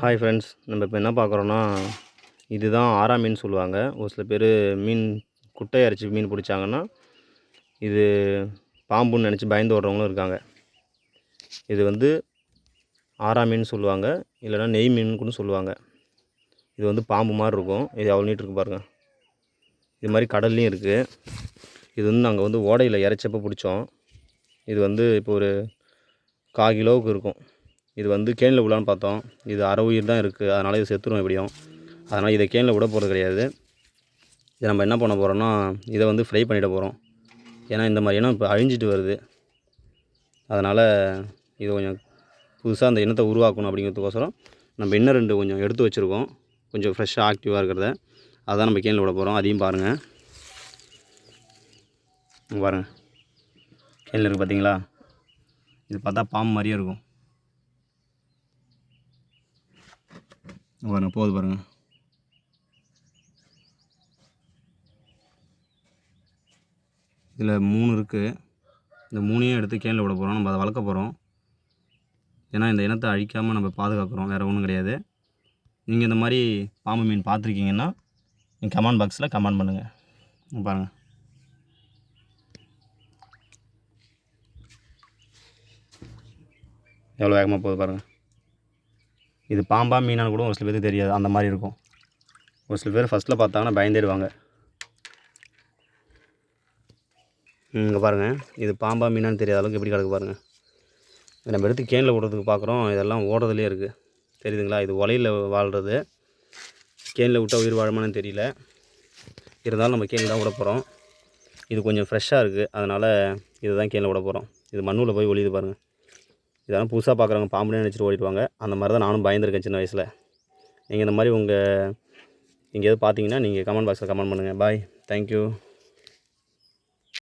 Hi friends நம்ம இப்போ என்ன பார்க்குறோன்னா இதுதான் ஆறா மீன் சொல்லுவாங்க. ஒரு சில பேர் மீன் குட்டை அரைச்சி மீன் பிடிச்சாங்கன்னா இது பாம்புன்னு நினச்சி பயந்து ஓடுறவங்களும் இருக்காங்க. இது வந்து ஆறா மீன் சொல்லுவாங்க. இல்லைன்னா நெய் மீன் கூட சொல்லுவாங்க. இது வந்து பாம்பு மாதிரி இருக்கும். இது அவ்வளோ நீட் இருக்கு பாருங்கள் இது மாதிரி கடல்லையும் இருக்குது இது வந்து நாங்கள் வந்து ஓடையில் இறைச்சப்போ பிடிச்சோம். இது வந்து இப்போ ஒரு கால் கிலோவுக்கு இருக்கும். இது வந்து கேனில் விடலான்னு பார்த்தோம். இது அரை உயிர் தான் இருக்குது அதனால் இது செத்துடும் எப்படியும். அதனால் இதை கேனில் விட போகிறது கிடையாது. இதை நம்ம என்ன பண்ண போகிறோம்னா இதை வந்து ஃப்ரை பண்ணிட போகிறோம் ஏன்னா இந்த மாதிரி இனம் இப்போ அழிஞ்சிட்டு வருது. அதனால் இது கொஞ்சம் புதுசாக அந்த இனத்தை உருவாக்கணும் அப்படிங்கிறதுக்கோசரம் நம்ம இன்னும் ரெண்டு கொஞ்சம் எடுத்து வச்சுருக்கோம். கொஞ்சம் ஃப்ரெஷ்ஷாக ஆக்டிவாக இருக்கிறத. அதான் நம்ம கேனில் விட போகிறோம் அதையும் பாருங்கள் பாருங்கள் கேனில் இருக்குது பார்த்தீங்களா இது பார்த்தா பாம்பு மாதிரியே இருக்கும். பாருங்கள் பாருங்க போகுது பாருங்க. இதில் மூணு இருக்குது இந்த மூணையும் எடுத்து கேனில் விட போகிறோம் நம்ம அதை வளர்க்க போகிறோம் ஏன்னா இந்த இனத்தை அழிக்காமல் நம்ம பாதுகாக்கிறோம். வேறு ஒன்றும் கிடையாது. நீங்கள் இந்த மாதிரி பாம்பு மீன் பார்த்துருக்கீங்கன்னா நீங்கள் கமெண்ட் பாக்ஸில் கமெண்ட் பண்ணுங்கள் பாருங்கள் எவ்வளோ வேகமாக போகுது பாருங்கள் இது பாம்பா மீனான்னு கூட ஒரு சில பேருக்கு தெரியாது. அந்த மாதிரி இருக்கும். ஒரு சில பேர் ஃபஸ்ட்டில் பார்த்தாங்கன்னா பயந்துடுவாங்க. இங்கே பாருங்கள் இது பாம்பா மீனான்னு தெரியாத அளவுக்கு எப்படி கிடக்கு பாருங்கள் இதை நம்ம எடுத்து கேனில் விடுறதுக்கு பார்க்குறோம் இதெல்லாம் ஓடுறதுலேயே இருக்குது தெரியுதுங்களா? இது உலையில் வாழ்கிறது கேனில் விட்டால் உயிர் வாழமானு தெரியல. இருந்தாலும் நம்ம கேனில் தான் விட போகிறோம் இது கொஞ்சம் ஃப்ரெஷ்ஷாக இருக்குது அதனால் இதுதான் கேனில் விட போகிறோம் இது மண்ணில் போய் ஒளியுது பாருங்கள் இதெல்லாம் புதுசாக பார்க்குறவங்க பாம்புனே நினச்சிட்டு ஓடிடுவாங்க. அந்த மாதிரி தான் நானும் பயந்துருக்கேன் சின்ன வயசில். நீங்கள் இந்த மாதிரி உங்கள் எங்கேயாவது பார்த்தீங்கன்னா நீங்கள் கமெண்ட் பாக்ஸில் கமெண்ட் பண்ணுங்கள் பாய் தேங்க்யூ